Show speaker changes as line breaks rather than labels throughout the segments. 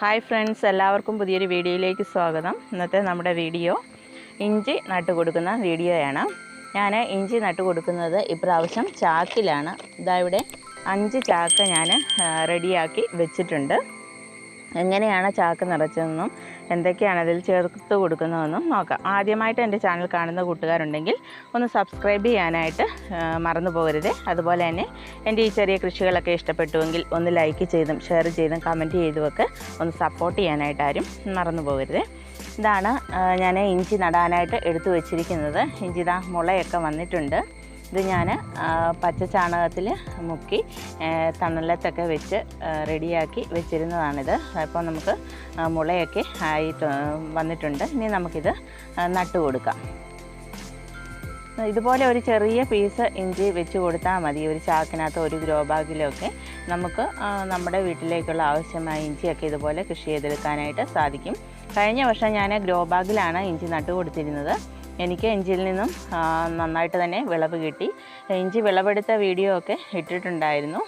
Hi friends എല്ലാവർക്കും പുതിയൊരു വീഡിയോയിലേക്ക് സ്വാഗതം. ഇന്നത്തെ നമ്മുടെ വീഡിയോ ഇഞ്ചി നട്ട് കൊടുക്കുന്ന വീഡിയോയാണ്. ഞാൻ ഇഞ്ചി നട്ട് കൊടുക്കുന്നത് ഇപ്രാവശ്യം ചാക്കിലാണ്. ഇതാ ഇവിടെ അഞ്ച് ചാക്ക് ഞാൻ റെഡിയാക്കി വെച്ചിട്ടുണ്ട്. എങ്ങനെയാണ് ചാക്ക് നിറച്ചതെന്നും എന്തൊക്കെയാണ് അതിൽ ചേർത്ത് കൊടുക്കുന്നതെന്നും നോക്കാം. ആദ്യമായിട്ട് എന്റെ ചാനൽ കാണുന്ന കൂട്ടുകാരുണ്ടെങ്കിൽ ഒന്ന് സബ്സ്ക്രൈബ് ചെയ്യാനായിട്ട് മറന്നു പോകരുത്. അതുപോലെ തന്നെ എന്റെ ഈ ചെറിയ കൃഷികളൊക്കെ ഇഷ്ടപ്പെട്ടുവെങ്കിൽ ഒന്ന് ലൈക്ക് ചെയ്തും ഷെയർ ചെയ്തും കമന്റ് ചെയ്തുമൊക്കെ ഒന്ന് സപ്പോർട്ട് ചെയ്യാനായിട്ട് ആരും മറന്നു പോകരുത്. ഇതാണ് ഞാൻ ഇഞ്ചി നടാനായിട്ട് എടുത്തു വച്ചിരിക്കുന്നത്. ഇഞ്ചി ഇതാ മുളയൊക്കെ വന്നിട്ടുണ്ട്. ഇത് ഞാൻ പച്ച ചാണകത്തിൽ മുക്കി തണലത്തൊക്കെ വെച്ച് റെഡിയാക്കി വെച്ചിരുന്നതാണിത്. അപ്പോൾ നമുക്ക് മുളയൊക്കെ ആയി വന്നിട്ടുണ്ട്. ഇനി നമുക്കിത് നട്ട് കൊടുക്കാം. ഇതുപോലെ ഒരു ചെറിയ പീസ് ഇഞ്ചി വെച്ച് കൊടുത്താൽ മതി. ഒരു ചാക്കിനകത്ത് ഒരു ഗ്രോ ബാഗിലൊക്കെ നമുക്ക് നമ്മുടെ വീട്ടിലേക്കുള്ള ആവശ്യമായ ഇഞ്ചിയൊക്കെ ഇതുപോലെ കൃഷി ചെയ്തെടുക്കാനായിട്ട് സാധിക്കും. കഴിഞ്ഞ വർഷം ഞാൻ ഗ്രോ ബാഗിലാണ് ഇഞ്ചി നട്ടു കൊടുത്തിരുന്നത്. എനിക്ക് ഇഞ്ചിയിൽ നിന്നും നന്നായിട്ട് തന്നെ വിളവ് കിട്ടി. ഇഞ്ചി വിളവെടുത്ത വീഡിയോ ഒക്കെ ഇട്ടിട്ടുണ്ടായിരുന്നു.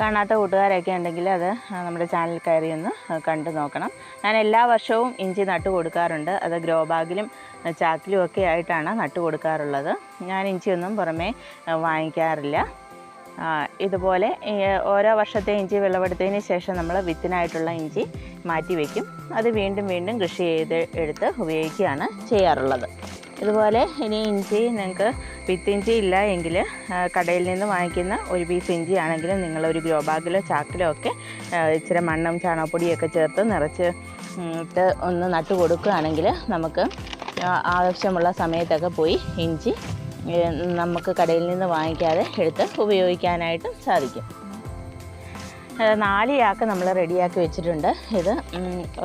കാണാത്ത കൂട്ടുകാരൊക്കെ ഉണ്ടെങ്കിൽ അത് നമ്മുടെ ചാനൽ കയറി ഒന്ന് കണ്ടു നോക്കണം. ഞാൻ എല്ലാ വർഷവും ഇഞ്ചി നട്ടു കൊടുക്കാറുണ്ട്. അത് ഗ്രോ ബാഗിലും ചാക്കിലും ഒക്കെ ആയിട്ടാണ് നട്ടു കൊടുക്കാറുള്ളത്. ഞാൻ ഇഞ്ചിയൊന്നും പുറമേ വാങ്ങിക്കാറില്ല. ഇതുപോലെ ഓരോ വർഷത്തെ ഇഞ്ചി വിളവെടുത്തതിന് ശേഷം നമ്മൾ വിത്തിനായിട്ടുള്ള ഇഞ്ചി മാറ്റി വയ്ക്കും അത് വീണ്ടും വീണ്ടും കൃഷി ചെയ്ത് എടുത്ത് ഉപയോഗിക്കുകയാണ് ചെയ്യാറുള്ളത്. ഇതുപോലെ ഇനി ഇഞ്ചി നിങ്ങൾക്ക് വിത്തിഞ്ചി ഇല്ല എങ്കിൽ കടയിൽ നിന്ന് വാങ്ങിക്കുന്ന ഒരു പീസ് ഇഞ്ചി ആണെങ്കിലും നിങ്ങൾ ഒരു ഗ്രോ ബാഗിലോ ചാക്കിലോ ഒക്കെ ഇച്ചിരി മണ്ണും ചാണകപ്പൊടിയൊക്കെ ചേർത്ത് നിറച്ച് ഒന്ന് നട്ടു കൊടുക്കുകയാണെങ്കിൽ നമുക്ക് ആവശ്യമുള്ള സമയത്തൊക്കെ പോയി ഇഞ്ചി നമുക്ക് കടയിൽ നിന്ന് വാങ്ങിക്കാതെ എടുത്ത് ഉപയോഗിക്കാനായിട്ടും സാധിക്കും. നാല് ചാക്ക് നമ്മൾ റെഡിയാക്കി വെച്ചിട്ടുണ്ട്. ഇത്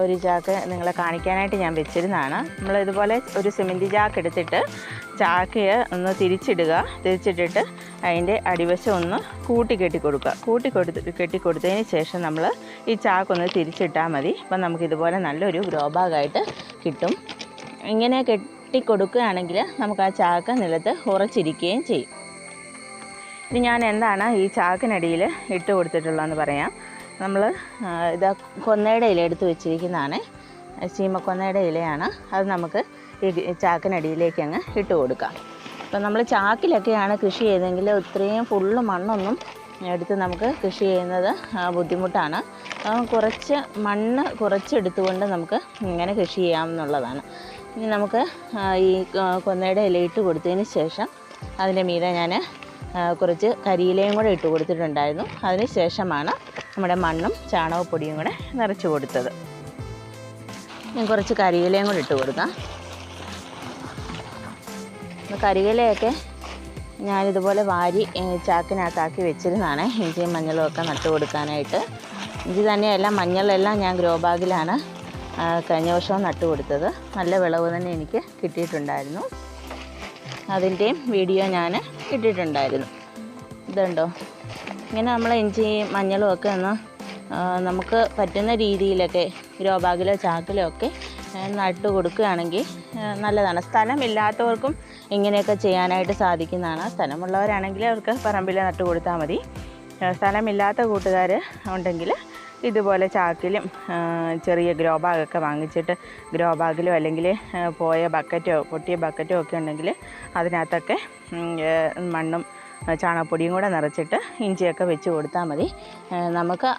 ഒരു ചാക്ക് നിങ്ങളെ കാണിക്കാനായിട്ട് ഞാൻ വെച്ചിരുന്നതാണ്. നമ്മൾ ഇതുപോലെ ഒരു സിമെന്റ് ചാക്ക് എടുത്തിട്ട് ചാക്ക് ഒന്ന് തിരിച്ചിടുക. തിരിച്ചിട്ടിട്ട് അതിന്റെ അടിവശം ഒന്ന് കൂട്ടി കെട്ടി കൊടുക്കുക കൂട്ടി കൊടുത്ത് കെട്ടി കൊടുത്തതിന് ശേഷം നമ്മൾ ഈ ചാക്കൊന്ന് തിരിച്ചിട്ടാൽ മതി. അപ്പം നമുക്കിതുപോലെ നല്ലൊരു ഗ്രോബാഗായിട്ട് കിട്ടും. ഇങ്ങനെ കെട്ടി കൊടുക്കുകയാണെങ്കിൽ നമുക്ക് ആ ചാക്ക് നിലത്ത് ഉറച്ചിരിക്കുകയും ചെയ്യും. ഇനി ഞാൻ എന്താണ് ഈ ചാക്കിനടിയിൽ ഇട്ട് കൊടുത്തിട്ടുള്ളതെന്ന് പറയാം. നമ്മൾ ഇത് കൊന്നയുടെ ഇല എടുത്ത് വെച്ചിരിക്കുന്നതാണ്. ചീമക്കൊന്നയുടെ ഇലയാണ്. അത് നമുക്ക് ഈ ചാക്കിനടിയിലേക്ക് അങ്ങ് ഇട്ട് കൊടുക്കാം. അപ്പം നമ്മൾ ചാക്കിലൊക്കെയാണ് കൃഷി ചെയ്തെങ്കിൽ ഇത്രയും ഫുള്ള് മണ്ണൊന്നും എടുത്ത് നമുക്ക് കൃഷി ചെയ്യുന്നത് ബുദ്ധിമുട്ടാണ്. കുറച്ച് മണ്ണ് കുറച്ചെടുത്തുകൊണ്ട് നമുക്ക് ഇങ്ങനെ കൃഷി ചെയ്യാമെന്നുള്ളതാണ്. ഇനി നമുക്ക് ഈ കൊന്നയുടെ ഇല ഇട്ട് കൊടുത്തതിന് ശേഷം അതിന്റെ മീതെ ഞാൻ കുറച്ച് കരിയിലയും കൂടെ ഇട്ട് കൊടുത്തിട്ടുണ്ടായിരുന്നു. അതിന് ശേഷമാണ് നമ്മുടെ മണ്ണും ചാണകപ്പൊടിയും കൂടെ നിറച്ച് കൊടുത്തത്. ഞാൻ കുറച്ച് കരിയിലയും കൂടെ ഇട്ട് കൊടുക്കാം. കരിയിലയൊക്കെ ഞാനിതുപോലെ വാരി ചാക്കിനകത്താക്കി വെച്ചിരുന്നതാണ്. ഇഞ്ചിയും മഞ്ഞളും ഒക്കെ നട്ട് കൊടുക്കാനായിട്ട്. ഇഞ്ചി തന്നെയല്ല മഞ്ഞളെല്ലാം ഞാൻ ഗ്രോ ബാഗിലാണ് കഴിഞ്ഞ വർഷം നട്ട് കൊടുത്തത്. നല്ല വിളവ് തന്നെ എനിക്ക് കിട്ടിയിട്ടുണ്ടായിരുന്നു. അതിന്റെയും വീഡിയോ ഞാൻ ഇട്ടിട്ടുണ്ടായിരുന്നു. ഇതുണ്ടോ? ഇങ്ങനെ നമ്മൾ ഇഞ്ചി മഞ്ഞളും ഒക്കെ ഒന്ന് നമുക്ക് പറ്റുന്ന രീതിയിലൊക്കെ ഗ്രോ ബാഗിലോ ചാക്കിലോ ഒക്കെ നട്ടു കൊടുക്കുകയാണെങ്കിൽ നല്ലതാണ് നല്ലതാണ്. സ്ഥലമില്ലാത്തവർക്കും ഇങ്ങനെയൊക്കെ ചെയ്യാനായിട്ട് സാധിക്കുന്നതാണ്. സ്ഥലമുള്ളവരാണെങ്കിൽ അവർക്ക് പറമ്പിൽ നട്ട് കൊടുത്താൽ മതി. സ്ഥലമില്ലാത്ത കൂട്ടുകാർ ഉണ്ടെങ്കിൽ ഇതുപോലെ ചാക്കിലും ചെറിയ ഗ്രോ ബാഗൊക്കെ വാങ്ങിച്ചിട്ട് ഗ്രോ ബാഗിലോ അല്ലെങ്കിൽ പോയ ബക്കറ്റോ പൊട്ടിയ ബക്കറ്റോ ഒക്കെ ഉണ്ടെങ്കിൽ അതിനകത്തൊക്കെ മണ്ണും ചാണകപ്പൊടിയും കൂടെ നിറച്ചിട്ട് ഇഞ്ചിയൊക്കെ വെച്ച് കൊടുത്താൽ മതി. നമുക്ക്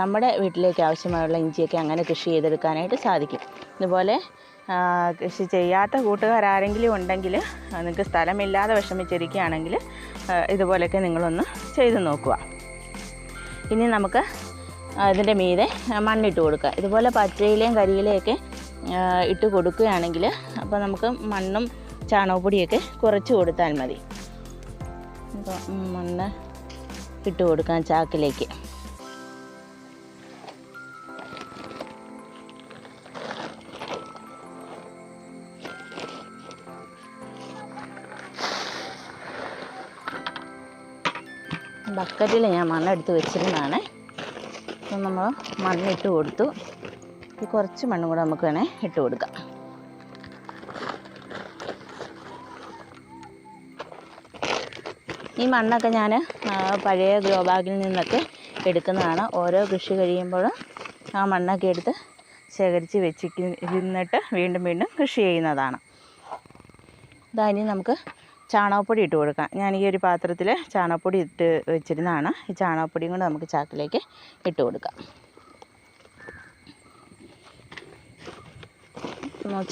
നമ്മുടെ വീട്ടിലേക്ക് ആവശ്യമായുള്ള ഇഞ്ചിയൊക്കെ അങ്ങനെ കൃഷി ചെയ്തെടുക്കാനായിട്ട് സാധിക്കും. ഇതുപോലെ കൃഷി ചെയ്യാത്ത കൂട്ടുകാരാരെങ്കിലും ഉണ്ടെങ്കിൽ നിങ്ങൾക്ക് സ്ഥലമില്ലാതെ വിഷമിച്ചിരിക്കുകയാണെങ്കിൽ ഇതുപോലെയൊക്കെ നിങ്ങളൊന്ന് ചെയ്തു നോക്കുക. ഇനി നമുക്ക് അതിന്റെ മീതെ മണ്ണിട്ട് കൊടുക്കുക. ഇതുപോലെ പച്ചയിലയും കരിയിലയൊക്കെ ഇട്ട് കൊടുക്കുകയാണെങ്കിൽ അപ്പോൾ നമുക്ക് മണ്ണും ചാണകപ്പൊടിയൊക്കെ കുറച്ച് കൊടുത്താൽ മതി. അപ്പോൾ മണ്ണ് ഇട്ട് കൊടുക്കാം ചാക്കിലേക്ക്. ബക്കറ്റിൽ ഞാൻ മണ്ണെടുത്ത് വെച്ചിരുന്നതാണ്. നമ്മൾ മണ്ണിട്ട് കൊടുത്തു. ഈ കുറച്ച് മണ്ണും കൂടെ നമുക്ക് വേണേൽ ഇട്ട് കൊടുക്കാം. ഈ മണ്ണൊക്കെ ഞാൻ പഴയ ഗ്രോ ബാഗിൽ നിന്നൊക്കെ എടുക്കുന്നതാണ്. ഓരോ കൃഷി കഴിയുമ്പോഴും ആ മണ്ണൊക്കെ എടുത്ത് ശേഖരിച്ച് വെച്ചിരുന്നിട്ട് വീണ്ടും വീണ്ടും കൃഷി ചെയ്യുന്നതാണ്. ഇതാ ഇനി നമുക്ക് ചാണകപ്പൊടി ഇട്ട് കൊടുക്കാം. ഞാൻ ഈ ഒരു പാത്രത്തിൽ ചാണകപ്പൊടി ഇട്ട് വെച്ചിരുന്നതാണ്. ഈ ചാണകപ്പൊടിയും കൂടെ നമുക്ക് ചാക്കിലേക്ക് ഇട്ട് കൊടുക്കാം.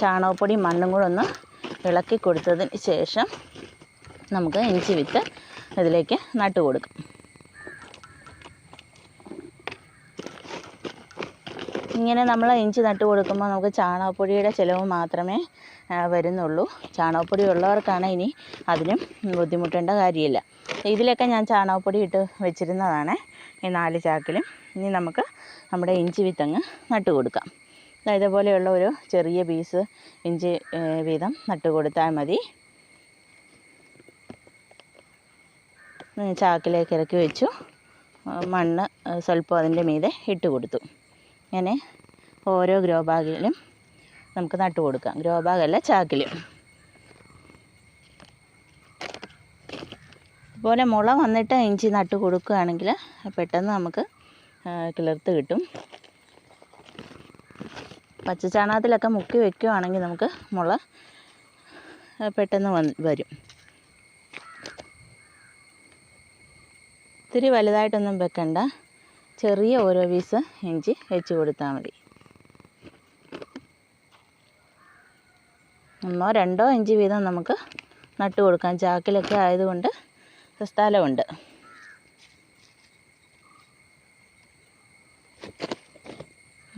ചാണകപ്പൊടി മണ്ണും കൂടെ ഒന്ന് ഇളക്കി കൊടുത്തതിന് ശേഷം നമുക്ക് ഇഞ്ചി വിത്ത് ഇതിലേക്ക് നട്ട് കൊടുക്കാം. ഇങ്ങനെ നമ്മൾ ഇഞ്ചി നട്ട് കൊടുക്കുമ്പോൾ നമുക്ക് ചാണകപ്പൊടിയുടെ ചിലവ് മാത്രമേ വരുന്നുള്ളൂ. ചാണകപ്പൊടി ഉള്ളവർക്കാണ് ഇനി അതിനും ബുദ്ധിമുട്ടേണ്ട കാര്യമില്ല. ഇതിലൊക്കെ ഞാൻ ചാണകപ്പൊടി ഇട്ട് വെച്ചിരുന്നതാണ്. ഈ നാല് ചാക്കിലും. ഇനി നമുക്ക് നമ്മുടെ ഇഞ്ചി വിത്തങ്ങ് നട്ട് കൊടുക്കാം. ഇതേപോലെയുള്ള ഒരു ചെറിയ പീസ് ഇഞ്ചി വീതം നട്ട് കൊടുത്താൽ മതി. ചാക്കിലേക്ക് ഇറക്കി വെച്ചു. മണ്ണ് സ്വല്പം അതിന്റെ മീതെ ഇട്ട് കൊടുത്തു. ഇങ്ങനെ ഓരോ ഗ്രോ ബാഗിലും നമുക്ക് നട്ട് കൊടുക്കാം. ഗ്രോ ബാഗല്ല ചാക്കിൽ അതുപോലെ മുള വന്നിട്ട് ഇഞ്ചി നട്ട് കൊടുക്കുകയാണെങ്കിൽ പെട്ടെന്ന് നമുക്ക് കിളിർത്ത് കിട്ടും. പച്ചച്ചാണകത്തിലൊക്കെ മുക്കി വെക്കുകയാണെങ്കിൽ നമുക്ക് മുള പെട്ടെന്ന് വരും. ഇത്തിരി വലുതായിട്ടൊന്നും വെക്കണ്ട. ചെറിയ ഓരോ പീസ് ഇഞ്ചി വെച്ച് കൊടുത്താൽ മതി. ഒന്നോ രണ്ടോ ഇഞ്ച് വീതം നമുക്ക് നട്ട് കൊടുക്കാം. ചാക്കിലൊക്കെ ആയതുകൊണ്ട് സ്ഥലമുണ്ട്.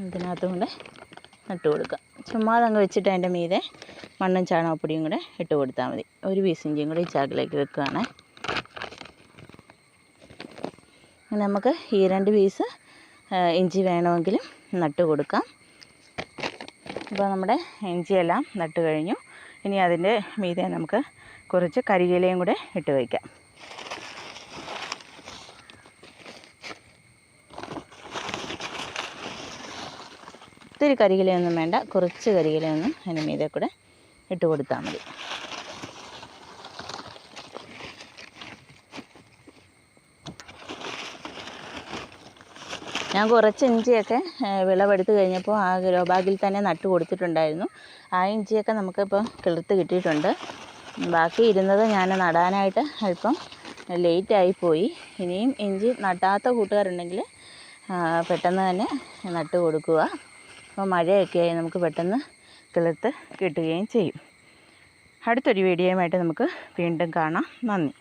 ഇതിനകത്തും കൂടെ നട്ട് കൊടുക്കാം. ചുമ്മാതെ അങ്ങ് വെച്ചിട്ട് അതിന്റെ മീതെ മണ്ണും ചാണകപ്പൊടിയും കൂടെ ഇട്ട് കൊടുത്താൽ മതി. ഒരു പീസിഞ്ചിയും കൂടെ ഈ ചാക്കിലേക്ക് വെക്കുകയാണ് നമുക്ക് ഈ രണ്ട് പീസ് ഇഞ്ചി വേണമെങ്കിലും നട്ട് കൊടുക്കാം. ഇപ്പോൾ നമ്മുടെ ഇഞ്ചിയെല്ലാം നട്ട് കഴിഞ്ഞു. ഇനി അതിന്റെ മീതെ നമുക്ക് കുറച്ച് കരിയിലയും കൂടെ ഇട്ട് വയ്ക്കാം. ഒത്തിരി കരിയിലയൊന്നും വേണ്ട. കുറച്ച് കരിയിലയൊന്നും അതിന് മീതെ കൂടെ ഇട്ട് കൊടുത്താൽ മതി. ഞാൻ കുറച്ച് ഇഞ്ചിയൊക്കെ വിളവെടുത്ത് കഴിഞ്ഞപ്പോൾ ആ ഗ്രോ ബാഗിൽ തന്നെ നട്ട് കൊടുത്തിട്ടുണ്ടായിരുന്നു. ആ ഇഞ്ചിയൊക്കെ നമുക്കിപ്പോൾ കിളിർത്ത് കിട്ടിയിട്ടുണ്ട്. ബാക്കി ഇരുന്നത് ഞാൻ നടാനായിട്ട് അല്പം ലേറ്റായി പോയി. ഇനിയും ഇഞ്ചി നട്ടാത്ത കൂട്ടുകാരുണ്ടെങ്കിൽ പെട്ടെന്ന് തന്നെ നട്ട് കൊടുക്കുക. അപ്പോൾ മഴയൊക്കെ ആയി നമുക്ക് പെട്ടെന്ന് കിളിർത്ത് കിട്ടുകയും ചെയ്യും. അടുത്തൊരു വീഡിയോയുമായിട്ട് നമുക്ക് വീണ്ടും കാണാം. നന്ദി.